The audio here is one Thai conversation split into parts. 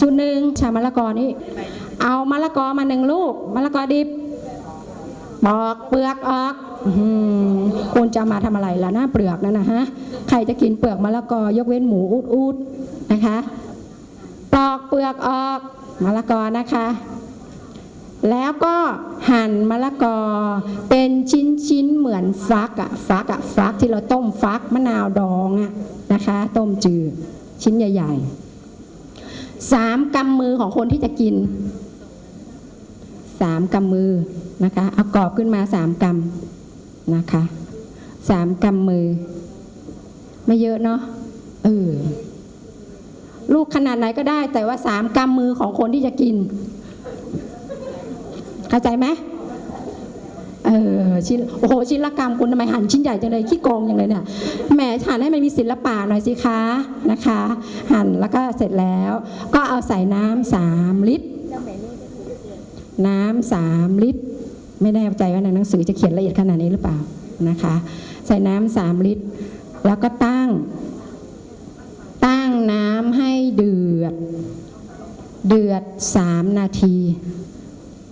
สูตรหนึ่งชามะละกอนี่เอามะละกอมาหนึ่งลูกมะละกอดิบปอกเปลือกออกอคุณจะมาทำอะไรล่ะหน้าเปลือกนั่นนะฮะใครจะกินเปลือกมะละกอยกเว้นหมูอุดอุดๆนะคะ ปอกเปลือกออกมะละกอนะคะ แล้วก็หั่นมะละกอเป็นชิ้นๆเหมือนฟักอะฟักอะฟักที่เราต้มฟักมะนาวดองอะนะคะ ต้มจืดชิ้นใหญ่ ๆ สามกำมือของคนที่จะกินสามกำมือนะคะเอากรอบขึ้นมาสามกำนะคะสามกำมือ ไม่เยอะเนาะเออลูกขนาดไหนก็ได้ แต่ว่าสามกำมือของคนที่จะกิน เข้าใจไหม เออชิ้นโอ้โหชิ้นละกรรมคุณทำไมหั่นชิ้นใหญ่จังเลยขี้โกงจังเลยเนี่ยแหมหั่นให้มันมีศิลปะหน่อยสิคะนะคะ หั่นแล้วก็เสร็จแล้ว ก็เอาใส่น้ำสามลิตร น้ำสามลิตร ไม่แน่ใจว่าในหนังสือจะเขียนละเอียดขนาดนี้หรือเปล่านะคะ ใส่น้ำสามลิตร แล้วก็ตั้ง ตั้งน้ำให้เดือด เดือดสามนาที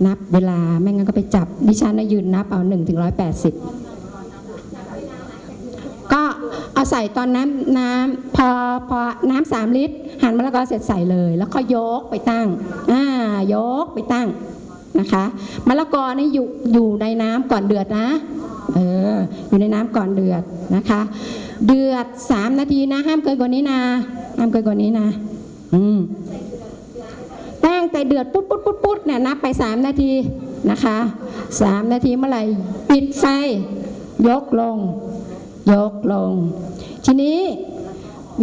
นับเวลาไม่งั้นก็ไปจับดิฉันนะยืนนับเอา1ถึง180ก็เอาใส่ตอนน้ำน้ำพอพอน้ำสามลิตรหั่นมะละกอเสร็จใส่เลย แล้วก็ยกไปตั้งอ่ายกไปตั้งนะคะมะละกอนี่อยู่อยู่ในน้ำก่อนเดือดนะเอออยู่ในน้ำก่อนเดือดนะคะ เดือดสามนาทีนะ ห้ามเกินกว่านี้นะห้ามเกินกว่านี้นะ อืม งแต่เดือดปุ๊ดปุ๊ดปุ๊ดปุ๊ดเนี่ยนับไป 3 นาทีนะคะ 3 นาทีเมื่อไหร่ปิดไฟ ยกลง ยกลง ทีนี้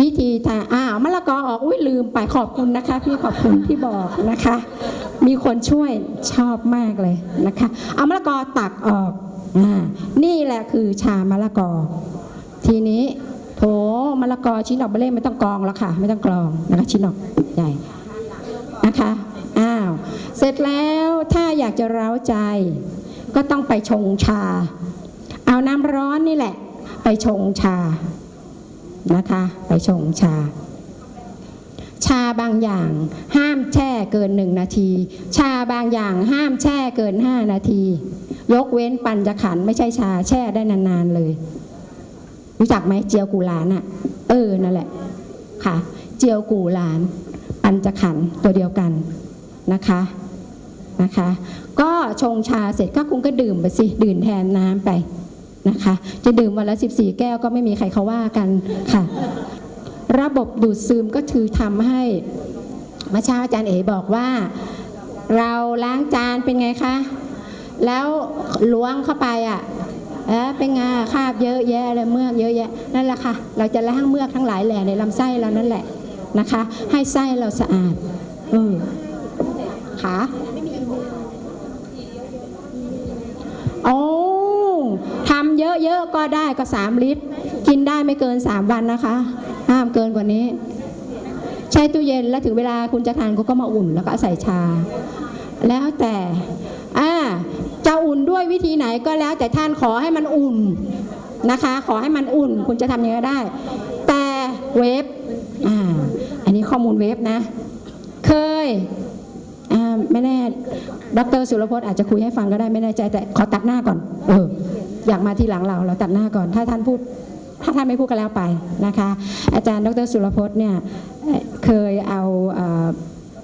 วิธีทาอ้าวมะละกอออกอุ้ยลืมไปขอบคุณนะคะ พี่ขอบคุณที่บอกนะคะ มีคนช่วยชอบมากเลยนะคะเอามะละกอตักออกอ่านี่แหละคือชามะละกอ ทีนี้โถมะละกอชิ้นออกไปเล่ไม่ต้องกรองแล้วค่ะ ไม่ต้องกรองนะคะชิ้นออกใหญ่นะคะ อ้าว เสร็จแล้วถ้าอยากจะเร้าใจ ก็ต้องไปชงชา เอาน้ำร้อนนี่แหละ ไปชงชานะคะ ไปชงชา ชาบางอย่างห้ามแช่เกินหนึ่งนาที ชาบางอย่างห้ามแช่เกินห้านาที ยกเว้นปัญจขันไม่ใช่ชาแช่ได้นานๆเลย รู้จักไหมเจียวกูหลานอะเออนั่นแหละค่ะ เจียวกูหลานปัญจขันตัวเดียวกัน นะคะนะคะ ก็ชงชาเสร็จก็คุณก็ดื่มไปสิดื่มแทนน้ำไปนะคะ จะดื่มวันละ 14 แก้วก็ไม่มีใครเขาว่ากันค่ะ ระบบดูดซึมก็คือทำให้มื่อเช้าอาจารย์เอ๋บอกว่า เราล้างจานเป็นไงคะแล้วล้วงเข้าไปอะเออเป็นไงคราบเยอะแยะเลยเมือกเยอะแยะนั่นแหละค่ะ เราจะล้างเมือกทั้งหลายแหล่ในลำไส้เรานั่นแหละนะคะ ให้ไส้เราสะอาดเออ ขาโอ้ทำเยอะๆก็ได้ก็สามลิตร กินได้ไม่เกินสามวันนะคะ ห้ามเกินกว่านี้ ใช้ตู้เย็นแล้วถึงเวลาคุณจะทานคุณก็มาอุ่นแล้วก็ใส่ชา แล้วแต่อ่าจะอุ่นด้วยวิธีไหนก็แล้ว แต่ท่านขอให้มันอุ่นนะคะ ขอให้มันอุ่น คุณจะทำยังไงได้ แต่เวฟอ่าอันนี้ข้อมูลเวฟนะ เคย อ่าไม่แน่ดรสุรพจน์อาจจะคุยให้ฟังก็ได้ไม่แน่ใจแต่ขอตัดหน้าก่อน เออ อยากมาทีหลังเราเราตัดหน้าก่อน ถ้าท่านพูดถ้าท่านไม่พูดก็แล้วไปนะคะ อาจารย์ดรสุรพจน์เนี่ยเคยเอา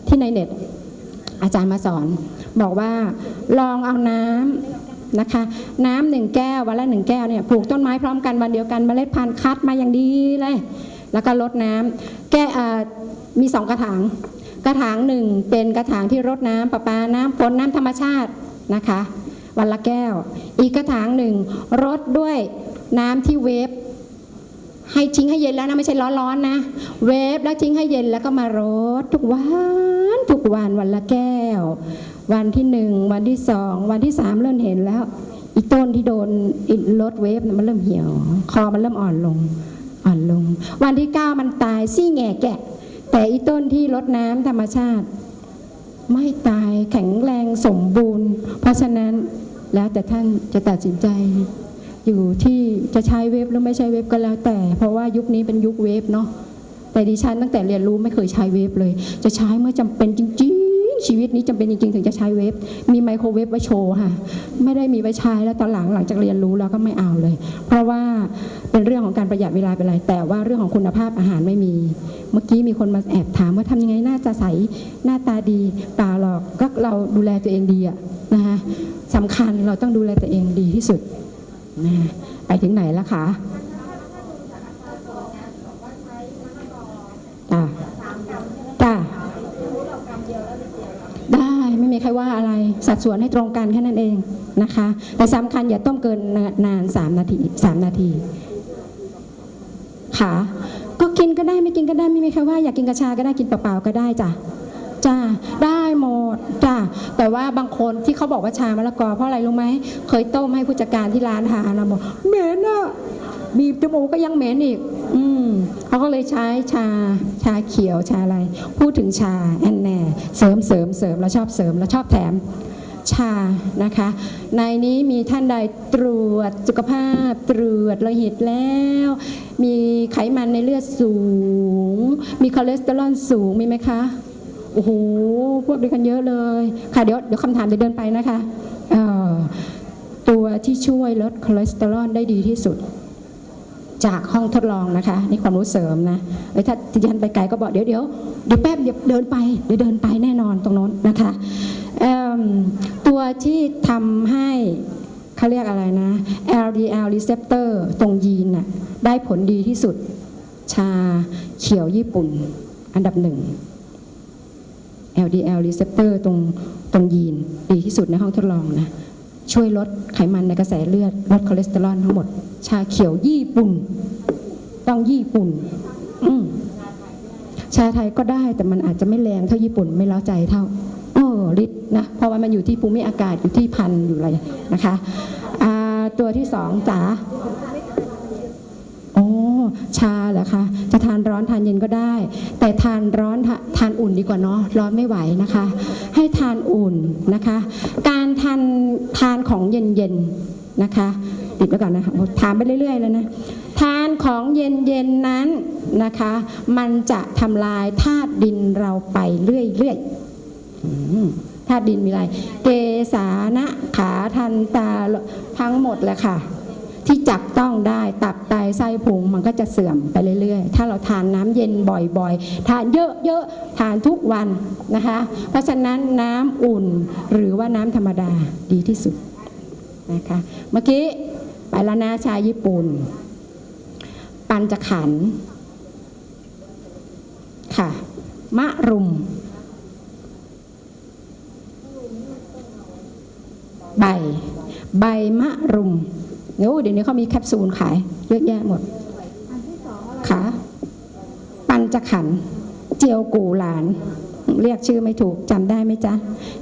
ที่ในเน็ตอาจารย์มาสอน บอกว่าลองเอาน้ำนะคะ น้ำหนึ่งแก้ววันละหนึ่งแก้วเนี่ยปลูกต้นไม้พร้อมกันวันเดียวกันเมล็ดพันธุ์คัดมาอย่างดีเลย แล้วก็รดน้ำแก้มีสองกระถาง ระถางหนึ่งเป็นกระถางที่รดน้ำประปาน้ำฝนน้ำธรรมชาตินะคะ วันละแก้ว อีกกระถางหนึ่งรดด้วยน้ำที่เวฟให้ทิ้งให้เย็นแล้วนะไม่ใช่ร้อนๆนะ เวฟแล้วทิ้งให้เย็นแล้วก็มารดทุกวันทุกวันวันละแก้ว วันที่หนึ่งวันที่สองวันที่สามเริ่มเห็นแล้วอีต้นที่โดนรถเวฟมันเริ่มเหี่ยว คอมันเริ่มอ่อนลง อ่อนลง วันที่เก้ามันตายซี่แง่แกะ แต่อีต้นที่ลดน้ำธรรมชาติ ไม่ตายแข็งแรงสมบูรณ์ เพราะฉะนั้นแล้วแต่ท่านจะตัดสินใจ อยู่ที่จะใช้เวฟหรือไม่ใช้เวฟก็แล้วแต่ เพราะว่ายุคนี้เป็นยุคเวฟเนาะแต่ดิฉันตั้งแต่เรียนรู้ไม่เคยใช้เวฟเลย จะใช้เมื่อจำเป็นจริง ชีวิตนี้จำเป็นจริงๆ ถึงจะใช้เวฟมีไมโครเวฟไว้โชว์ค่ะ ไม่ได้มีไว้ใช้แล้วตอนหลังหลังจากเรียนรู้แล้วก็ไม่เอาเลย เพราะว่าเป็นเรื่องของการประหยัดเวลาเป็นไร แต่ว่าเรื่องของคุณภาพอาหารไม่มี เมื่อกี้มีคนมาแอบถามว่าทำยังไงหน้าจะใสหน้าตาดีเปล่าหรอกก็เราดูแลตัวเองดีอะนะคะสำคัญเราต้องดูแลตัวเองดีที่สุดนะไปถึงไหนแล้วคะจ้าจ้า มีใครว่าอะไรสัดส่วนให้ตรงกันแค่นั้นเองนะคะแต่สำคัญอย่าต้มเกินนานสามนาทีสามนาทีค่ะก็กินก็ได้ไม่กินก็ได้ไม่มีใครว่าอยากกินกระชาก็ได้กินเปล่าๆก็ได้จ้ะจ้าได้หมดจ้าแต่ว่าบางคนที่เขาบอกว่าชามะละกอเพราะอะไรรู้ไหมเคยต้มให้ผู้จัดการที่ร้านทานนะบอกเหม็นอะบีบจมูกก็ยังเหม็นอีก อืมเขาก็เลยใช้ชาชาเขียวชาอะไร พูดถึงชาแอนแน่เสริมเสริมเสริมแล้วชอบเสริมแล้วชอบแถมชานะคะ ในนี้มีท่านใดตรวจสุขภาพตรวจโลหิตแล้ว มีไขมันในเลือดสูง มีคอเลสเตอรอลสูงมีไหมคะโอ้โหพวกเดียวกันเยอะเลย ค่ะเดี๋ยวเดี๋ยวคำถามเดี๋ยวเดินไปนะคะตัวที่ช่วยลดคอเลสเตอรอลได้ดีที่สุด จากห้องทดลองนะคะนี่ความรู้เสริมนะเอ้ถ้าที่ฉันไปไกลก็บอกเดี๋ยวเดี๋ยวเดี๋ยวแป๊บเดี๋ยวเดินไปเดี๋ยวเดินไปแน่นอนตรงโน้นนะคะตัวที่ทำให้เขาเรียกอะไรนะ LDL receptor ตรงยีนน่ะได้ผลดีที่สุดชาเขียวญี่ปุ่นอันดับหนึ่ง LDL receptor ตรงตรงยีนดีที่สุดในห้องทดลองนะช่วยลดไขมันในกระแสเลือดลดคอเลสเตอรอลทั้งหมด ชาเขียวญี่ปุ่น ต้องญี่ปุ่น อืชาไทยก็ได้แต่มันอาจจะไม่แรงเท่าญี่ปุ่นไม่เล้าใจเท่าโอ้ฤทธิ์นะเพราะว่ามันอยู่ที่ภูมิอากาศอยู่ที่พันอยู่อะไรนะคะตัวที่สองจ๋าโอ้ชาเหรอคะ จะทานร้อนทานเย็นก็ได้ แต่ทานร้อนทาทานอุ่นดีกว่าเนาะร้อนไม่ไหวนะคะ ให้ทานอุ่นนะคะ การทานทานของเย็นๆนะคะ ติดไว้ก่อนนะคะถามไปเรื่อยๆเลยนะทานของเย็นๆนั้นนะคะ มันจะทำลายธาตุดินเราไปเรื่อยๆธาตุดินมีอะไร เกสานะขาทันตาทั้งหมดแหละค่ะ ที่จับต้องได้ตับไตไส้พุงมันก็จะเสื่อมไปเรื่อยๆ ถ้าเราทานน้ำเย็นบ่อยๆ ทานเยอะๆ ทานทุกวันนะคะ เพราะฉะนั้นน้ำอุ่นหรือว่าน้ำธรรมดาดีที่สุดนะคะ เมื่อกี้ ไปแล้วนะชาญี่ปุ่น ปันจะขัน ค่ะ มะรุม ใบ ใบมะรุมเดี๋ยวนี้เขามีแคปซูลขาย เยอะแยะหมดค่ะปันจะขัน เจียวกูหลาน เรียกชื่อไม่ถูกจำได้ไหมจ๊ะ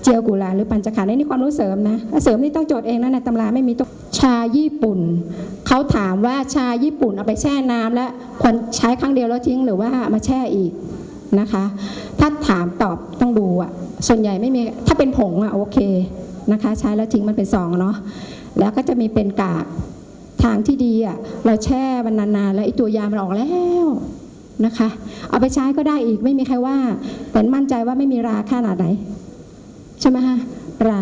เจียวกูหลานหรือปันจะขันนี่ความรู้เสริมนะ เสริมนี่ต้องโจทย์เองนะในตำราไม่มีตัว ชาญี่ปุ่น เขาถามว่าชาญี่ปุ่นเอาไปแช่น้ำแล้วควรใช้ครั้งเดียวแล้วทิ้งหรือว่ามาแช่อีกนะคะ ถ้าถามตอบต้องดูอะส่วนใหญ่ไม่มีถ้าเป็นผงอะโอเคนะคะ ใช้แล้วทิ้งมันเป็นซองเนาะแล้วก็จะมีเป็นกากทางที่ดีอะเราแช่มันนานๆแล้วไอ้ตัวยามันออกแล้วนะคะ เอาไปใช้ก็ได้อีกไม่มีใครว่า แต่มั่นใจว่าไม่มีราขนาดไหน ใช่ไหมฮะรา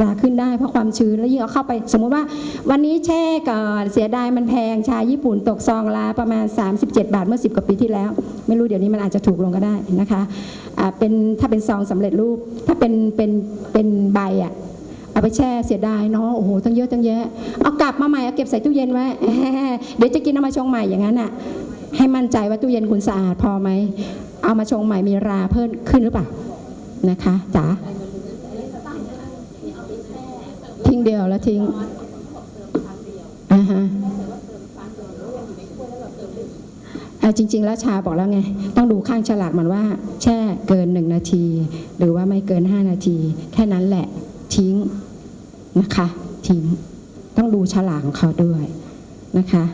ราขึ้นได้เพราะความชื้นแล้วยิ่งเอาเข้าไปสมมุติว่า วันนี้แช่ก่อนเสียดายมันแพงชาญี่ปุ่นตกซองละประมาณ 37 บาทเมื่อ 10 กว่าปีที่แล้ว ไม่รู้เดี๋ยวนี้มันอาจจะถูกลงก็ได้นะคะอ่าเป็นถ้าเป็นซองสำเร็จรูป ถ้าเป็นเป็นเป็นใบอะเอาไปแช่เสียดายเนาะโอ้โหตั้งเยอะตั้งแยะเอากลับมาใหม่เอาเก็บใส่ตู้เย็นไว้เดี๋ยวจะกินเอามาชงใหม่อย่างนั้นอะให้มั่นใจว่าตู้เย็นคุณสะอาดพอไหมเอามาชงใหม่มีราเพิ่มขึ้นหรือเปล่านะคะจ๋าทิ้ง เดียวแล้วทิ้งอ่าฮะอ่จริง ๆ แล้วชาบอกแล้วไง ต้องดูข้างฉลากมันว่า แช่เกินหนึ่งนาที หรือว่าไม่เกินห้านาที แค่นั้นแหละทิ้งนะคะ ทิ้ง ต้องดูฉลากของเขาด้วยนะคะ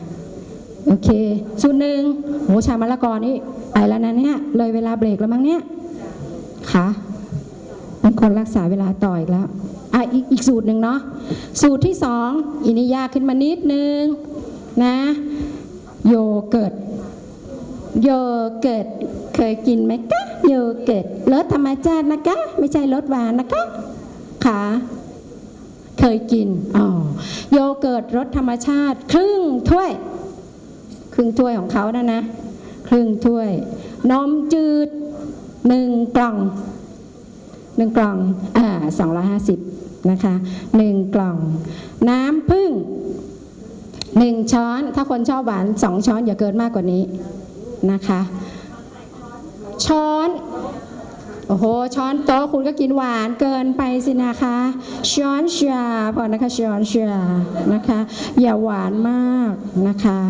โอเคสูตรหนึ่งโหชามะละกอนี่ไปแล้วนะเนี่ยเลยเวลาเบรกแล้วมั้งเนี่ยค่ะเป็นคนรักษาเวลาต่ออีกแล้ว อะอีกอีกสูตรหนึ่งเนาะสูตรที่สองอินิยาขึ้นมานิดนึงนะโยเกิร์ตโยเกิร์ตเคยกินไหมคะโยเกิร์ตรสธรรมชาตินะคะไม่ใช่รสหวานนะคะค่ะเคยกินอ๋อโยเกิร์ตรสธรรมชาติ ครึ่งถ้วย ครึ่งถ้วยของเขานะนะ ครึ่งถ้วย นมจืดหนึ่งกล่อง หนึ่งกล่องอ่าสองร้อยห้าสิบนะคะหนึ่งกล่อง น้ำผึ้งหนึ่งช้อน ถ้าคนชอบหวานสองช้อนอย่าเกินมากกว่านี้นะคะ ช้อนโอ้โห ช้อนโต๊ะคุณก็กินหวานเกินไปสินะคะ ช้อนชาพอนะคะช้อนชานะคะ อย่าหวานมากนะคะ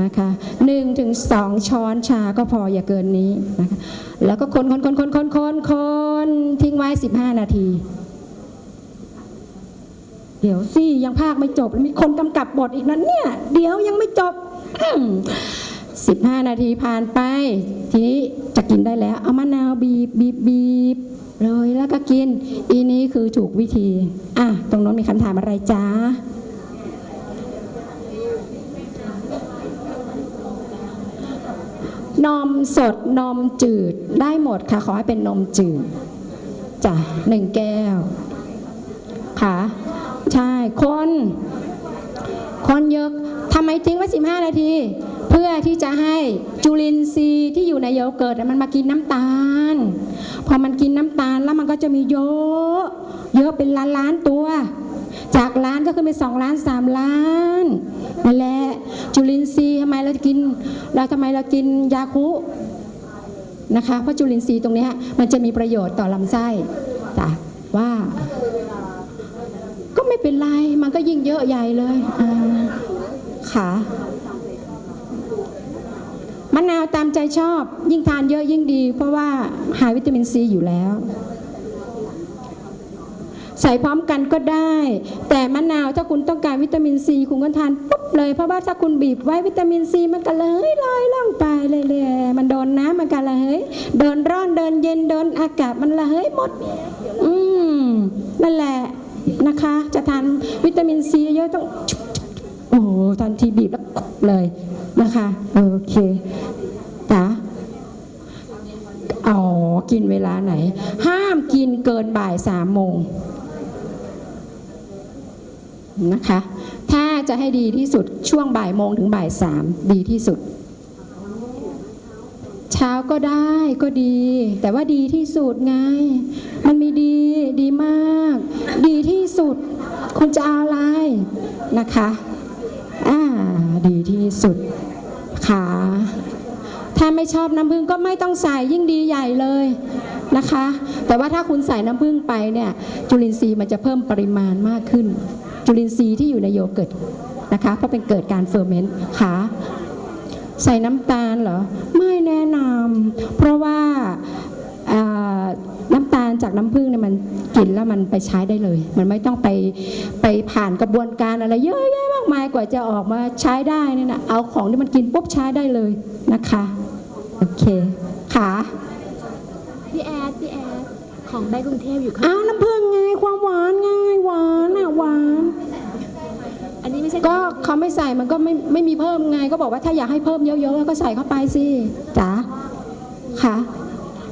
นะคะหนึ่งถึงสองช้อนชาก็พออย่าเกินนี้นะคะแล้วก็คนคนคนคนคนคนคนท ไว้ 15 นาที เดี๋ยวสิยังภาคไม่จบมีคนกำกับบทอีกนั้นเนี่ย เดี๋ยวยังไม่จบ15นาทีผ่านไป ทีนี้จะกินได้แล้ว เอามะนาวบีบบีบบีบเลยแล้วก็กิน อีนี้คือถูกวิธี อะ ตรงโน้นมีคำถามอะไรจ้านมสดนมจืดได้หมดค่ะ ขอให้เป็นนมจืด จ้ะหนึ่งแก้ว ค่ะ ใช่ คน คนเยอะทำไมทิ้งไว้15นาที เพื่อที่จะให้จุลินทรีย์ที่อยู่ในโยเกิร์ตมันมากินน้ำตาล พอมันกินน้ำตาลแล้วมันก็จะมีเยอะ เยอะเป็นล้านล้านตัว จากล้านก็ขึ้นไปสองล้านสามล้านนั่นแหละจุลินทรีย์ทำไมเรากิน เราทำไมเรากินยาคุ นะคะ เพราะจุลินทรีย์ตรงนี้มันจะมีประโยชน์ต่อลำไส้จ้ะว่าก็ไม่เป็นไร มันก็ยิ่งเยอะใหญ่เลยอ่าค่ะมะนาวตามใจชอบ ยิ่งทานเยอะยิ่งดี เพราะว่าหาวิตามินซีอยู่แล้ว ใส่พร้อมกันก็ได้ แต่มะนาวถ้าคุณต้องการวิตามินซีคุณก็ทานปุ๊บเลย เพราะว่าถ้าคุณบีบไว้วิตามินซีมันก็เลยลอยล่องไปเรื่อยๆ มันโดนน้ำมันก็ระเหยเดินร้อนเดินเย็นเดินอากาศมันระเหยหมด อืมนั่นแหละนะคะ จะทานวิตามินซีเยอะต้องโอ้โหทันทีบีบแล้วเลยนะคะโอเคจ้ะอ๋อ กินเวลาไหน ห้ามกินเกินบ่ายสามโมงนะคะ ถ้าจะให้ดีที่สุดช่วงบ่ายโมงถึงบ่ายสามดีที่สุด เช้าก็ได้ก็ดี แต่ว่าดีที่สุดไง มันมีดีดีมาก ดีที่สุด คุณจะเอาอะไรนะคะอ่าดีที่สุดค่ะถ้าไม่ชอบน้ำผึ้งก็ไม่ต้องใส่ยิ่งดีใหญ่เลยนะคะ แต่ว่าถ้าคุณใส่น้ำผึ้งไปเนี่ยจุลินทรีย์มันจะเพิ่มปริมาณมากขึ้น จุลินทรีย์ที่อยู่ในโยเกิร์ตนะคะเพราะเป็นเกิดการเฟอร์เมนต์ค่ะ ใส่น้ำตาลเหรอ ไม่แนะนำเพราะว่าอ่าน้ำตาลจากน้ำผึ้งเนี่ยมันกินแล้วมันไปใช้ได้เลย มันไม่ต้องไปไปผ่านกระบวนการอะไรเยอะแยะมากมายกว่าจะออกมาใช้ได้เนี่ยนะเอาของที่มันกินปุ๊บใช้ได้เลยนะคะโอเคค่ะพี่แอดพี่แอดของได้กรุงเทพอยู่ข้างเอาน้ำผึ้งไงความหวานไงหวานอะหวานอันนี้ไม่ใช่ ก็เขาไม่ใส่มันก็ไม่ไม่มีเพิ่มไง ก็บอกว่าถ้าอยากให้เพิ่มเยอะๆก็ใส่เข้าไปสิจ๋าค่ะ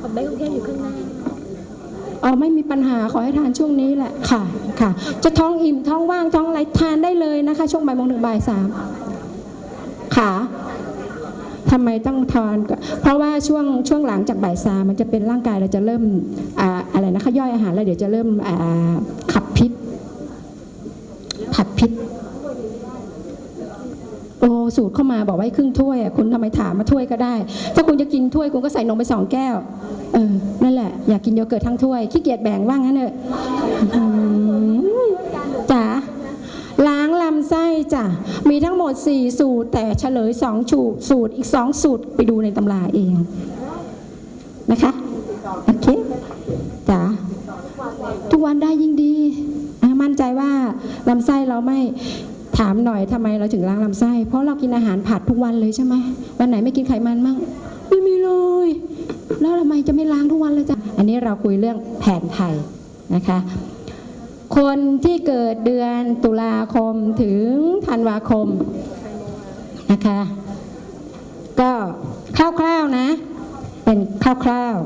ของได้กรุงเทพอยู่ข้างหน้าอ๋อไม่มีปัญหาขอให้ทานช่วงนี้แหละค่ะค่ะ จะท้องอิ่มท้องว่างท้องไรทานได้เลยนะคะ ช่วงบ่ายโมงถึงบ่ายสามค่ะทำไมต้องทานเพราะว่าช่วงช่วงหลังจากบ่ายสามมันจะเป็นร่างกายเราจะเริ่มอ่าอะไรนะคะย่อยอาหารแล้วเดี๋ยวจะเริ่มขับพิษขับพิษ โอ้สูตรเข้ามาบอกว่าให้ครึ่งถ้วยอะคุณทำไมถามมาถ้วยก็ได้ ถ้าคุณจะกินถ้วยคุณก็ใส่นมไปสองแก้ว เออ นั่นแหละ อยากกินโยเกิร์ตทั้งถ้วยขี้เกียจแบ่งว่างั้นเถอะอืมจ๋าล้างลำไส้จ้ะมีทั้งหมด 4 สูตร แต่เฉลย2สูตรสูตรอีก 2 สูตรไปดูในตำราเองนะคะโอเคจ๋าทุกวันได้ยิ่งดีมั่นใจว่าลำไส้เราไม่ ถามหน่อยทำไมเราถึงล้างลำไส้ เพราะเรากินอาหารผัดทุกวันเลยใช่ไหมวันไหนไม่กินไขมันมั่งไม่มีเลย แล้วทำไมจะไม่ล้างทุกวันเลยจ้ะอันนี้เราคุยเรื่องแผนไทยนะคะ คนที่เกิดเดือนตุลาคมถึงธันวาคมนะคะ ก็คร่าวๆนะ เป็นคร่าว